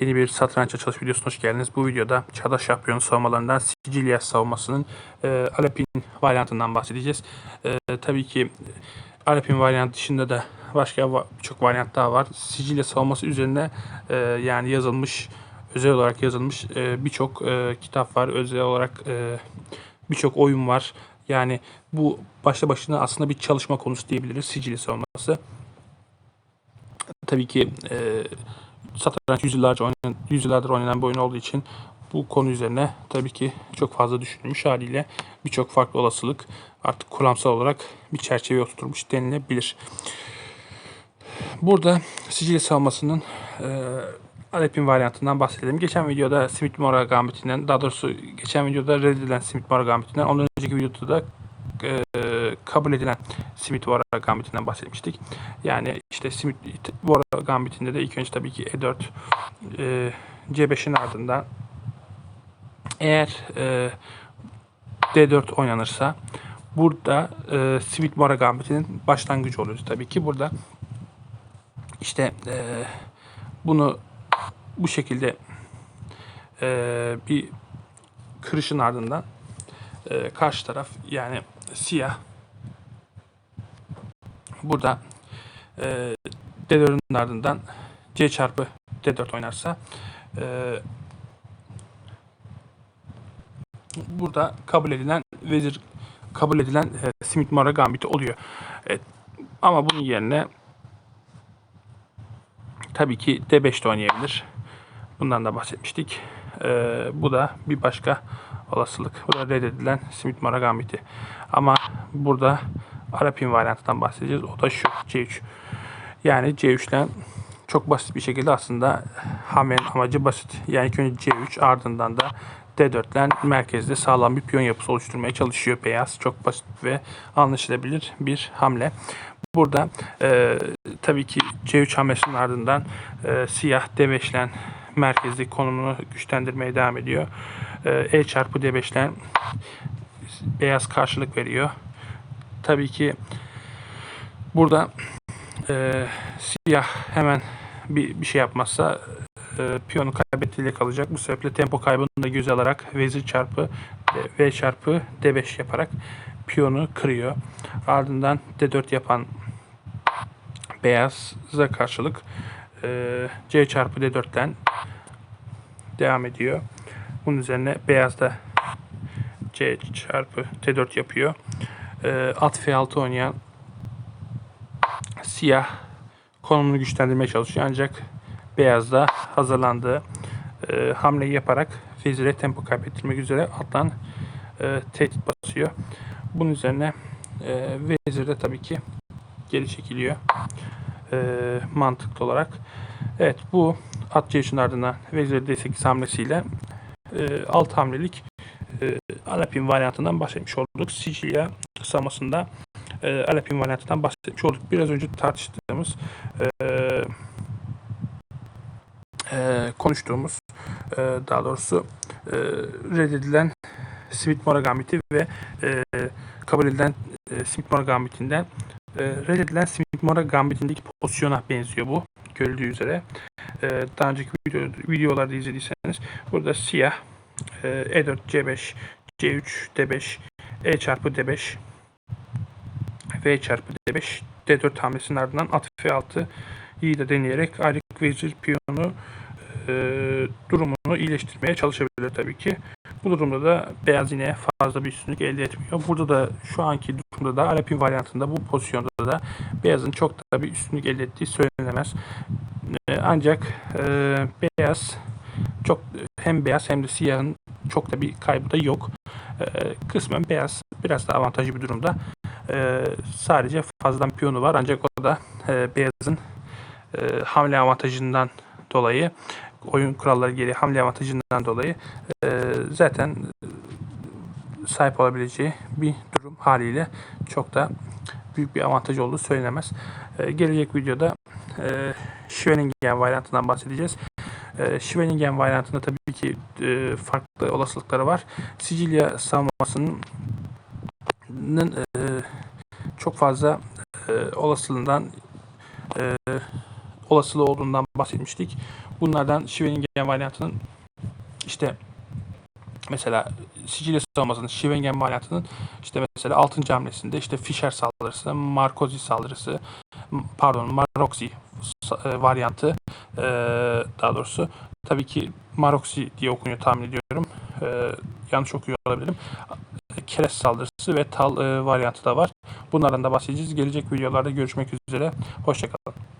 Yeni bir satranç açılış videosuna hoş geldiniz. Bu videoda Çağdaş Şampiyonu savunmalarından Sicilya savunmasının e, Alep'in varyantından bahsedeceğiz. E, tabii ki Alep'in varyantı dışında da başka birçok varyant daha var. Sicilya savunması üzerine e, yani yazılmış, özel olarak yazılmış e, birçok e, kitap var. Özel olarak e, birçok oyun var. Yani bu başta başına aslında bir çalışma konusu diyebiliriz Sicilya savunması. Tabii ki e, satranç yüzyıllarca oynanan, yüzyıllardır oynanan bir oyun olduğu için bu konu üzerine tabii ki çok fazla düşünülmüş haliyle birçok farklı olasılık artık kuramsal olarak bir çerçeveye oturtulmuş denilebilir. Burada Sicilya savunmasının e, Alep'in varyantından bahsedelim. Geçen videoda Smith Mora Gambit'inden, daha doğrusu geçen videoda reddedilen Smith Mora Gambit'inden, ondan önceki videoda da e, kabul edilen Smith Mora Gambit'inden bahsetmiştik. Yani işte Smith Mora Gambit'inde de ilk önce tabii ki E4 e, C5'in ardından eğer e, D4 oynanırsa burada e, Smith Mora Gambit'inin başlangıcı oluyor tabii ki. Burada işte e, bunu bu şekilde e, bir kırışın ardından e, karşı taraf yani siyah burada e, D4'ün ardından C çarpı D4 oynarsa e, burada kabul edilen vezir kabul edilen e, Smith Mora Gambit'i oluyor. Evet. Ama bunun yerine tabii ki D5'te oynayabilir. Bundan da bahsetmiştik. Ee, bu da bir başka olasılık. Bu da reddedilen Smith Mora Gambit'i. Ama burada Arapin varyantından bahsedeceğiz. O da şu C3. Yani C3'ten çok basit bir şekilde aslında hamlenin amacı basit. Yani ilk önce C3 ardından da D4'ten merkezde sağlam bir piyon yapısı oluşturmaya çalışıyor beyaz. Çok basit ve anlaşılabilir bir hamle. Burada e, tabii ki C3 hamlesinin ardından e, siyah D5'len merkezdeki konumunu güçlendirmeye devam ediyor. E, E çarpı D5'len beyaz karşılık veriyor. Tabii ki burada e, siyah hemen bir, bir şey yapmazsa e, piyonu kaybettiğiyle kalacak. Bu sebeple tempo kaybını da göze alarak vezir çarpı V çarpı D5 yaparak piyonu kırıyor. Ardından D4 yapan beyaza karşılık e, C çarpı D4'ten devam ediyor. Bunun üzerine beyaz da C çarpı D4 yapıyor. E, at F6 oynayan siyah konumunu güçlendirmeye çalışıyor. Ancak beyaz da hazırlandığı e, hamleyi yaparak vezire tempo kaybettirmek üzere atlan e, tehdit basıyor. Bunun üzerine e, vezir de tabii ki geri çekiliyor e, mantıklı olarak. Evet bu at C3'ün ardından vezir D8 hamlesiyle e, alt hamlelik e, Alepin varyantından bahsetmiş olduk. Sicilya savunmasında e, Alepin varyantından bahsetmiş olduk. Biraz önce tartıştığımız e, e, konuştuğumuz e, daha doğrusu e, reddedilen Smith Mora Gambit'i ve e, kabul edilen e, Smith Mora Gambit'inden e, reddedilen Smith Mora Gambit'indeki pozisyona benziyor bu. Görüldüğü üzere. E, daha önceki video, videolarda izlediyseniz burada siyah e, E4, C5, C3, D5, E çarpı D5 V çarpı D5 D4 hamlesinin ardından at F6 iyi de deneyerek ayrık vezir piyonu e, durumunu iyileştirmeye çalışabilir tabii ki. Bu durumda da beyaz yine fazla bir üstünlük elde etmiyor. Burada da şu anki durumda da Alepin varyantında bu pozisyonda da beyazın çok da bir üstünlük elde ettiği söylenemez. E, ancak e, beyaz çok hem beyaz hem de siyahın çok da bir kaybı da yok. E, kısmen beyaz biraz daha avantajlı bir durumda. E, sadece fazladan piyonu var ancak o da e, beyazın e, hamle avantajından dolayı oyun kuralları gereği hamle avantajından dolayı e, zaten sahip olabileceği bir durum haliyle çok da büyük bir avantaj olduğu söylenemez. E, gelecek videoda e, Schwenningen varyantından bahsedeceğiz. E, Schwenningen varyantında tabii ki e, farklı olasılıkları var. Sicilya savunmasının e, çok fazla e, olasılığından e, olasılığı olduğundan bahsetmiştik. Bunlardan Schwenningen varyantının işte mesela Sicilya savunmasının Schwengen varyantının işte mesela 6. hamlesinde işte Fischer saldırısı, Marcosi saldırısı, pardon Maroksi sa- e, varyantı e, daha doğrusu tabii ki Maroksi diye okunuyor tahmin ediyorum. E, yanlış okuyor olabilirim. Keres saldırısı ve Tal varyantı da var. Bunlardan da bahsedeceğiz. Gelecek videolarda görüşmek üzere. Hoşçakalın.